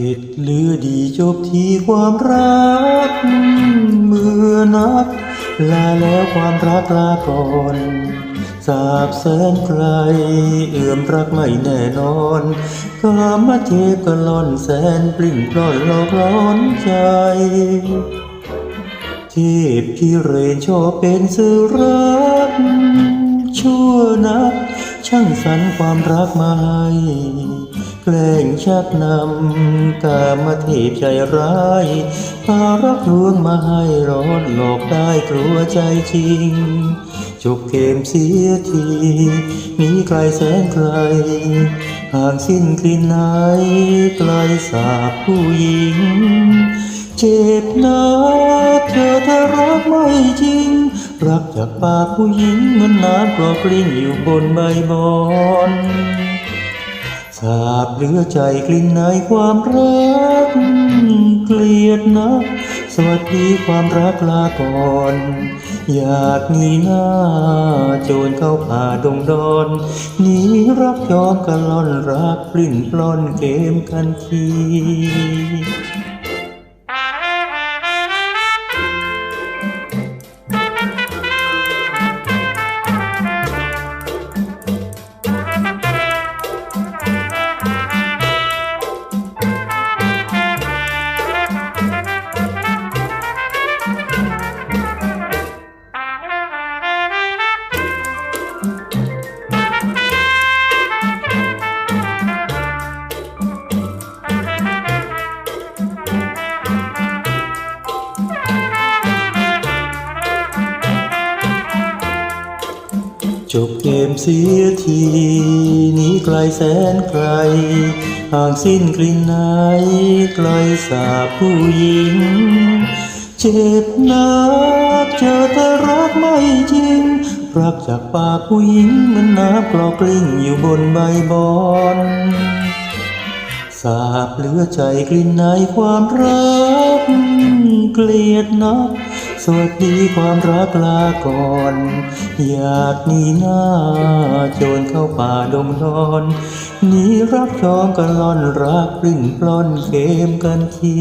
ผิดหรือดีจบที่ความรักเมื่อนัดลาแล้วความรักลาก่อนสาบแสนไกลเอื่อมรักไม่แน่นอนกามาเทพกะล่อนแสนปลิ้นปล้อนหลอกร้อนใจเทพที่เรนชอบเป็นสื่อรักชั่วนัก ช่างสรรความรักมาให้แกล้งชักนำกามาเทพใจร้ายพารักลวงมาให้รอนหลอกได้กลัวใจจริง จบเกมเสียทีหนีไกลแสนไกลห่างสิ้นกลิ่นไหนไกลสาบผู้หญิง เจ็บนะเธอถ้ารักไม่จริง รักจากปากผู้หญิงเหมือนน้ำกรอกกลิ้งอยู่บนใบบอนสาบเหลือใจกลิ่นในความรัก เกลียดนะ สวัสดีความรักลาก่อน อยากหนีหน้า โจรเข้าป่าดงดอนหนีรักยอมกันล่อนรักปลิ้นปล้อนเกมกันที จบเกมเสียทีนี้ไกลแสนไกล ห่างสิ้นกลิ่นไหนไกลสาผู้หญิง เจ็บนักเจอแต่รักไม่จริง รักจากปากผู้หญิงเหมันน้ำกรอกลิ้งอยู่บนใบบอนสาบเหลือใจกลิ่นในความรัก เกลียดนัก สวัสดีความรักลาก่อน อยากหนีหน้า โจรเข้าป่าดงนอนหนีรักจองกันล่อนรักปลิ้นปล้อนเกมกันที